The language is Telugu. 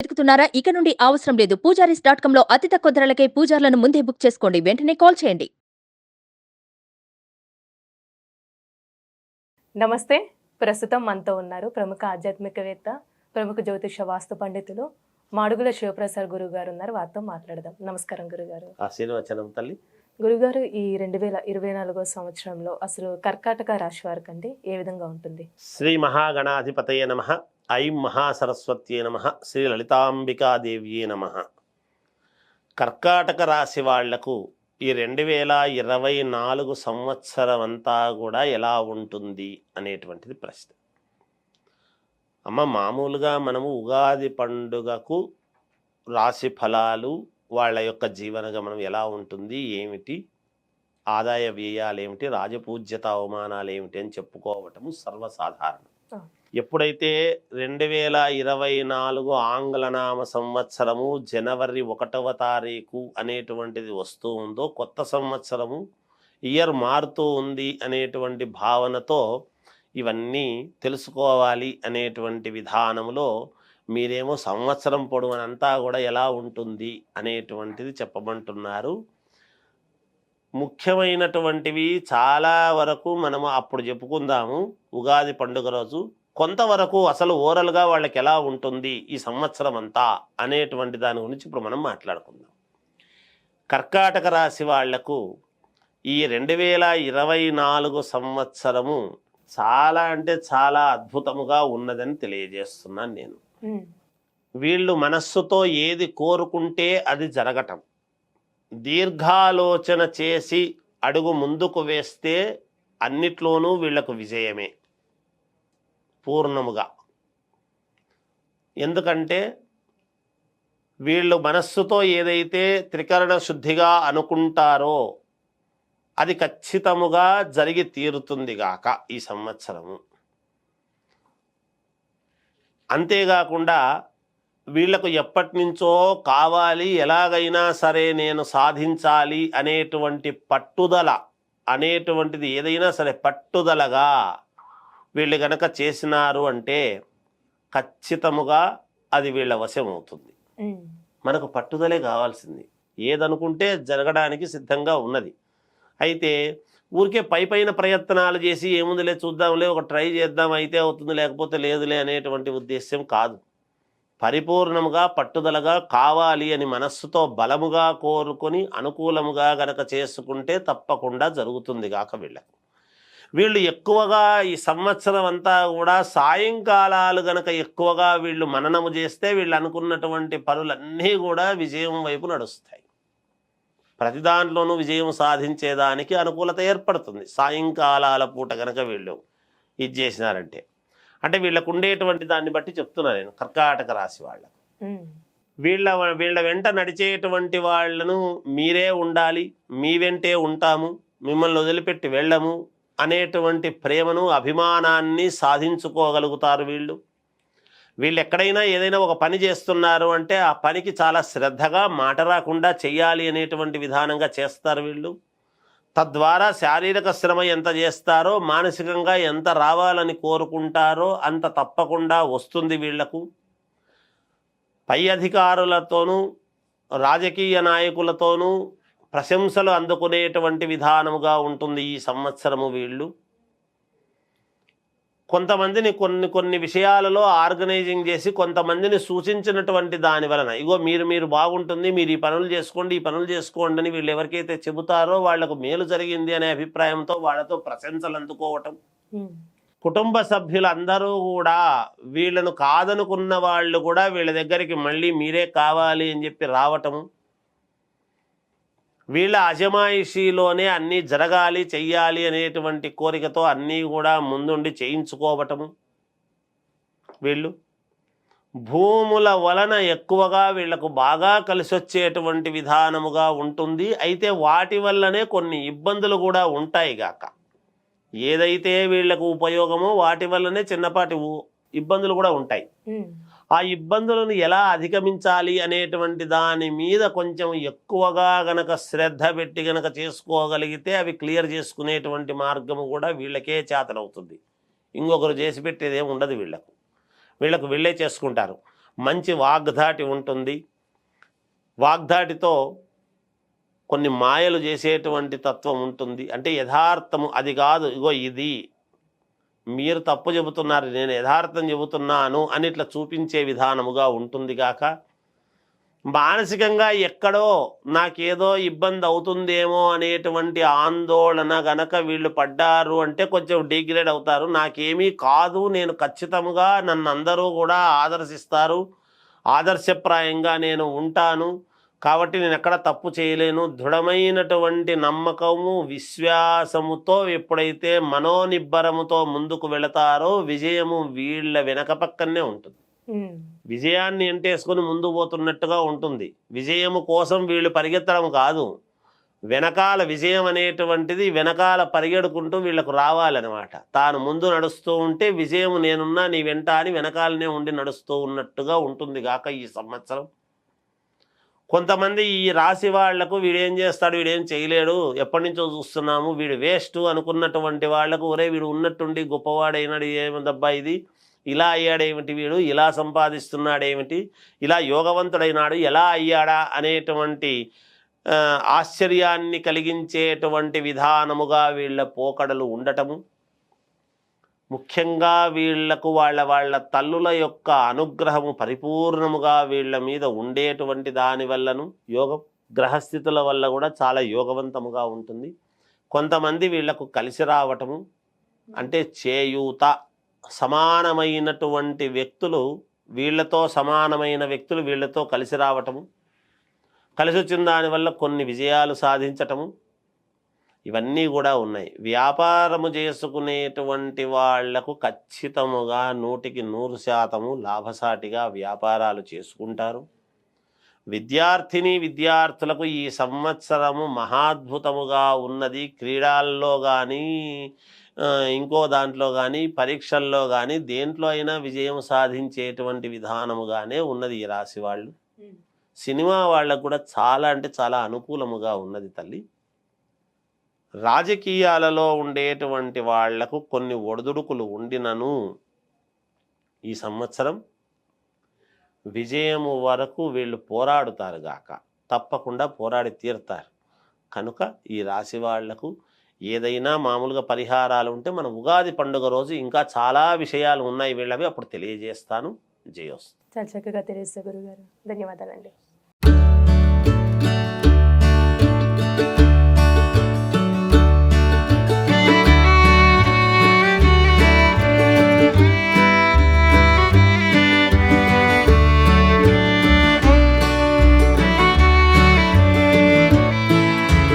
వెతుకుతున్నారా? ఇక నుండి అవసరం లేదు. పూజారీస్ డాట్ కామ్లో అతి తక్కువ ధరలకే పూజార్లను ముందే బుక్ చేసుకోండి. వెంటనే కాల్ చేయండి. నమస్తే. ప్రస్తుతం మనతో ఉన్నారు ప్రముఖ ఆధ్యాత్మికవేత్త ప్రముఖ జ్యోతిష వాస్తు పండితులు మాడుగుల శివప్రసాద్ గురువు గారు ఉన్నారు. వారితో మాట్లాడదాం. నమస్కారం గురుగారు. ఆశీర్వచనం తల్లి. గురుగారు ఈ రెండు వేల ఇరవై నాలుగో సంవత్సరంలో అసలు కర్కాటక రాశి వారికి అండి ఏ విధంగా ఉంటుంది? శ్రీ మహాగణాధిపతయ నమ. ఐం మహాసరస్వత్యే నమ. శ్రీ లలితాంబికాదేవ్యే నమ. కర్కాటక రాశి వాళ్ళకు ఈ రెండు వేల ఇరవై నాలుగు సంవత్సరం అంతా కూడా ఎలా ఉంటుంది అనేటువంటిది ప్రశ్న. అమ్మ మామూలుగా మనము ఉగాది పండుగకు రాశి ఫలాలు వాళ్ళ యొక్క జీవన గమనం ఎలా ఉంటుంది ఏమిటి ఆదాయ వ్యయాలు ఏమిటి రాజపూజ్యత అవమానాలు ఏమిటి అని చెప్పుకోవటము సర్వసాధారణం. ఎప్పుడైతే రెండు వేల ఇరవై నాలుగు ఆంగ్లనామ సంవత్సరము జనవరి ఒకటవ తారీఖు అనేటువంటిది వస్తూ ఉందో కొత్త సంవత్సరము ఇయర్ మారుతూ ఉంది అనేటువంటి భావనతో ఇవన్నీ తెలుసుకోవాలి అనేటువంటి విధానంలో మీరేమో సంవత్సరం పొడవునంతా కూడా ఎలా ఉంటుంది అనేటువంటిది చెప్పమంటున్నారు. ముఖ్యమైనటువంటివి చాలా వరకు మనము అప్పుడు చెప్పుకుందాము. ఉగాది పండుగ రోజు కొంతవరకు అసలు ఓరల్గా వాళ్ళకి ఎలా ఉంటుంది ఈ సంవత్సరం అంతా అనేటువంటి దాని గురించి ఇప్పుడు మనం మాట్లాడుకుందాం. కర్కాటక రాశి వాళ్ళకు ఈ రెండు వేల ఇరవై నాలుగు సంవత్సరము చాలా అంటే చాలా అద్భుతముగా ఉన్నదని తెలియజేస్తున్నాను నేను. వీళ్ళు మనస్సుతో ఏది కోరుకుంటే అది జరగటం. దీర్ఘాలోచన చేసి అడుగు ముందుకు వేస్తే అన్నిట్లోనూ వీళ్ళకు విజయమే. పూర్ణముగా ఎందుకంటే వీళ్ళు మనస్సుతో ఏదైతే త్రికరణ శుద్ధిగా అనుకుంటారో అది ఖచ్చితముగా జరిగి తీరుతుంది గాక ఈ సంవత్సరము. అంతేకాకుండా వీళ్ళకు ఎప్పటి నుంచో కావాలి ఎలాగైనా సరే నేను సాధించాలి అనేటువంటి పట్టుదల అనేటువంటిది ఏదైనా సరే పట్టుదలగా వీళ్ళు గనక చేసినారు అంటే ఖచ్చితముగా అది వీళ్ళ వశం అవుతుంది మనకు పట్టుదలే కావాల్సింది. ఏదనుకుంటే జరగడానికి సిద్ధంగా ఉన్నది. అయితే ఊరికే పై పైన ప్రయత్నాలు చేసి ఏముందిలే చూద్దాంలే ఒక ట్రై చేద్దాం అయితే అవుతుంది లేకపోతే లేదులే అనేటువంటి ఉద్దేశ్యం కాదు. పరిపూర్ణముగా పట్టుదలగా కావాలి అని మనస్సుతో బలముగా కోరుకొని అనుకూలముగా గనక చేసుకుంటే తప్పకుండా జరుగుతుంది గాక వీళ్ళకు. వీళ్ళు ఎక్కువగా ఈ సంవత్సరం అంతా కూడా సాయంకాలాలు గనక ఎక్కువగా వీళ్ళు మననము చేస్తే వీళ్ళు అనుకున్నటువంటి పనులన్నీ కూడా విజయం వైపు నడుస్తాయి. ప్రతి దాంట్లోనూ విజయం సాధించేదానికి అనుకూలత ఏర్పడుతుంది. సాయంకాలాల పూట గనక వీళ్ళు ఇది చేసినారంటే. అంటే వీళ్ళకు ఉండేటువంటి దాన్ని బట్టి చెప్తున్నా నేను కర్కాటక రాశి వాళ్ళకు. వీళ్ళ వీళ్ళ వెంట నడిచేటువంటి వాళ్ళను మీరే ఉండాలి మీ వెంటే ఉంటాము మిమ్మల్ని వదిలిపెట్టి వెళ్ళము అనేటువంటి ప్రేమను అభిమానాన్ని సాధించుకోగలుగుతారు వీళ్ళు. వీళ్ళు ఎక్కడైనా ఏదైనా ఒక పని చేస్తున్నారు అంటే ఆ పనికి చాలా శ్రద్ధగా మాట రాకుండా చెయ్యాలి అనేటువంటి విధానంగా చేస్తారు వీళ్ళు. తద్వారా శారీరక శ్రమ ఎంత చేస్తారో మానసికంగా ఎంత రావాలని కోరుకుంటారో అంత తప్పకుండా వస్తుంది వీళ్ళకు. పై అధికారులతోనూ రాజకీయ నాయకులతోనూ ప్రశంసలు అందుకునేటువంటి విధానముగా ఉంటుంది ఈ సంవత్సరము వీళ్ళు. కొంతమందిని కొన్ని కొన్ని విషయాలలో ఆర్గనైజింగ్ చేసి కొంతమందిని సూచించినటువంటి దాని వలన ఇగో మీరు మీరు బాగుంటుంది మీరు ఈ పనులు చేసుకోండి ఈ పనులు చేసుకోండి అని వీళ్ళు ఎవరికైతే చెబుతారో వాళ్ళకు మేలు జరిగింది అనే అభిప్రాయంతో వాళ్ళతో ప్రశంసలు అందుకోవటం. కుటుంబ సభ్యులందరూ కూడా వీళ్ళను కాదనుకున్న వాళ్ళు కూడా వీళ్ళ దగ్గరికి మళ్ళీ మీరే కావాలి అని చెప్పి రావటము. వీళ్ళ అజమాయిషీలోనే అన్నీ జరగాలి చెయ్యాలి అనేటువంటి కోరికతో అన్నీ కూడా ముందుండి చేయించుకోవటము. వీళ్ళు భూముల వలన ఎక్కువగా వీళ్ళకు బాగా కలిసొచ్చేటువంటి విధానముగా ఉంటుంది. అయితే వాటి వల్లనే కొన్ని ఇబ్బందులు కూడా ఉంటాయి గాక. ఏదైతే వీళ్ళకు ఉపయోగమో వాటి వల్లనే చిన్నపాటి ఇబ్బందులు కూడా ఉంటాయి. ఆ ఇబ్బందులను ఎలా అధిగమించాలి అనేటువంటి దాని మీద కొంచెం ఎక్కువగా గనక శ్రద్ధ పెట్టి గనక చేసుకోగలిగితే అవి క్లియర్ చేసుకునేటువంటి మార్గము కూడా వీళ్ళకే చేతనవుతుంది. ఇంకొకరు చేసి పెట్టేది ఉండదు వీళ్ళకు. వీళ్ళకు వీళ్ళే చేసుకుంటారు. మంచి వాగ్దాటి ఉంటుంది. వాగ్దాటితో కొన్ని మాయలు చేసేటువంటి తత్వం ఉంటుంది. అంటే యథార్థము అది కాదు ఇగో ఇది. మీరు తప్పు చెబుతున్నారు నేను యథార్థం చెబుతున్నాను అని ఇట్లా చూపించే విధానముగా ఉంటుంది కాక మానసికంగా ఎక్కడో నాకేదో ఇబ్బంది అవుతుందేమో అనేటువంటి ఆందోళన గనక వీళ్ళు పడ్డారు అంటే కొంచెం డిగ్రేడ్ అవుతారు. నాకేమీ కాదు నేను ఖచ్చితంగా నన్ను అందరూ కూడా ఆదర్శిస్తారు. ఆదర్శప్రాయంగా నేను ఉంటాను. కాబట్టి నేను ఎక్కడ తప్పు చేయలేను. దృఢమైనటువంటి నమ్మకము విశ్వాసముతో ఎప్పుడైతే మనోనిబ్బరముతో ముందుకు వెళతారో విజయము వీళ్ళ వెనక పక్కనే ఉంటుంది. విజయాన్ని ఎంటేసుకొని ముందు పోతున్నట్టుగా ఉంటుంది. విజయము కోసం వీళ్ళు పరిగెత్తడం కాదు. వెనకాల విజయం అనేటువంటిది వెనకాల పరిగెడుకుంటూ వీళ్ళకు రావాలన్నమాట. తాను ముందు నడుస్తూ ఉంటే విజయం నేనున్నా నీ వెంట అని వెనకాలనే ఉండి నడుస్తూ ఉన్నట్టుగా ఉంటుంది కాక ఈ సంవత్సరం. కొంతమంది ఈ రాశి వాళ్ళకు వీడేం చేస్తాడు వీడేం చేయలేడు ఎప్పటి నుంచో చూస్తున్నాము వీడు వేస్ట్ అనుకున్నటువంటి వాళ్ళకు ఒరే వీడు ఉన్నట్టుండి గొప్పవాడైనాడు ఏమిదబ్బా ఇది? ఇలా అయ్యాడేమిటి వీడు? ఇలా సంపాదిస్తున్నాడేమిటి? ఇలా యోగవంతుడైనాడు ఎలా అయ్యాడా అనేటువంటి ఆశ్చర్యాన్ని కలిగించేటువంటి విధానముగా వీళ్ళ పోకడలు ఉండటము. ముఖ్యంగా వీళ్ళకు వాళ్ళ వాళ్ళ తల్లుల యొక్క అనుగ్రహము పరిపూర్ణముగా వీళ్ళ మీద ఉండేటువంటి దాని వల్లను యోగ గ్రహస్థితుల వల్ల కూడా చాలా యోగవంతముగా ఉంటుంది. కొంతమంది వీళ్ళకు కలిసి రావటము అంటే చేయూత సమానమైనటువంటి వ్యక్తులు వీళ్ళతో సమానమైన వ్యక్తులు వీళ్ళతో కలిసి రావటము కలిసి వచ్చిన దానివల్ల కొన్ని విజయాలు సాధించటము ఇవన్నీ కూడా ఉన్నాయి. వ్యాపారము చేసుకునేటువంటి వాళ్ళకు ఖచ్చితముగా నూటికి నూరు శాతము లాభసాటిగా వ్యాపారాలు చేసుకుంటారు. విద్యార్థిని విద్యార్థులకు ఈ సంవత్సరము మహాద్భుతముగా ఉన్నది. క్రీడల్లో కానీ ఇంకో దాంట్లో కానీ పరీక్షల్లో కానీ దేంట్లో అయినా విజయం సాధించేటువంటి విధానముగానే ఉన్నది ఈ రాశి వాళ్ళు. సినిమా వాళ్ళకు కూడా చాలా అంటే చాలా అనుకూలముగా ఉన్నది తల్లి. రాజకీయాలలో ఉండేటువంటి వాళ్ళకు కొన్ని ఒడిదుడుకులు ఉండినను ఈ సంవత్సరం విజయము వరకు వీళ్ళు పోరాడుతారు గాక. తప్పకుండా పోరాడి తీరుతారు. కనుక ఈ రాశి వాళ్ళకు ఏదైనా మామూలుగా పరిహారాలు ఉంటే మన ఉగాది పండుగ రోజు ఇంకా చాలా విషయాలు ఉన్నాయి వీళ్ళవి అప్పుడు తెలియజేస్తాను. జయోస్ చాలా చక్కగా తెలియజేస్తారు గురుగారు. ధన్యవాదాలండి.